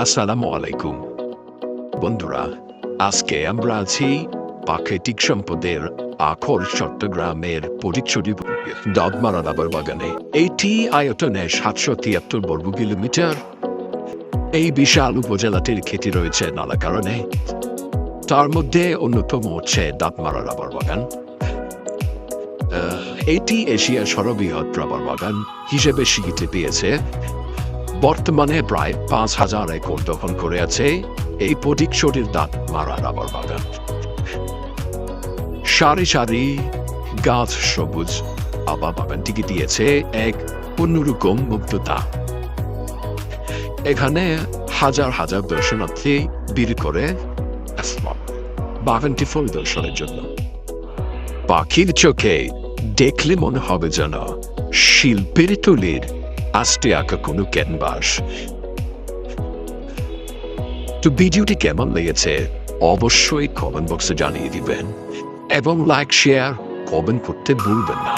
আসসালামু আলাইকুম বন্ধুরা, আজকে আমরা আছি প্রাকৃতিক সম্পদের আখর চট্টগ্রামের পরিচরি দদমারা রাবার বাগানে। এইটি আয়তনে সাতশো তিয়াত্তর বর্গ কিলোমিটার। এই বিশাল উপজেলাটির খ্যাতি রয়েছে নানা কারণে। তার মধ্যে অন্যতম হচ্ছে দাঁতমারা রাবার বাগান এটি এশিয়ার সর্ববৃহৎ রাবার বাগান হিসেবে স্বীকৃতি পেয়েছে বর্তমানে প্রায় পাঁচ হাজার একর দখল করে আছে এই পটিকশরীর দাঁত মারা রাবার বাগান। সারি সারি গাছ সবুজ আবার বাগানটিকে দিয়েছে এক অন্যরকম মুগ্ধতা। এখানে হাজার হাজার দর্শনার্থী ভিড় করে বাগানটি পরিদর্শনের জন্য। পাখির চোখে দেখলে মনে হবে যেন শিল্পের তুলির আস্তে আঁকা কোনো ক্যানভাস। তো ভিডিওটি কেমন লেগেছে অবশ্যই কমেন্ট বক্সে জানিয়ে দিবেন। এবং লাইক শেয়ার কমেন্ট করতে ভুলবেন না।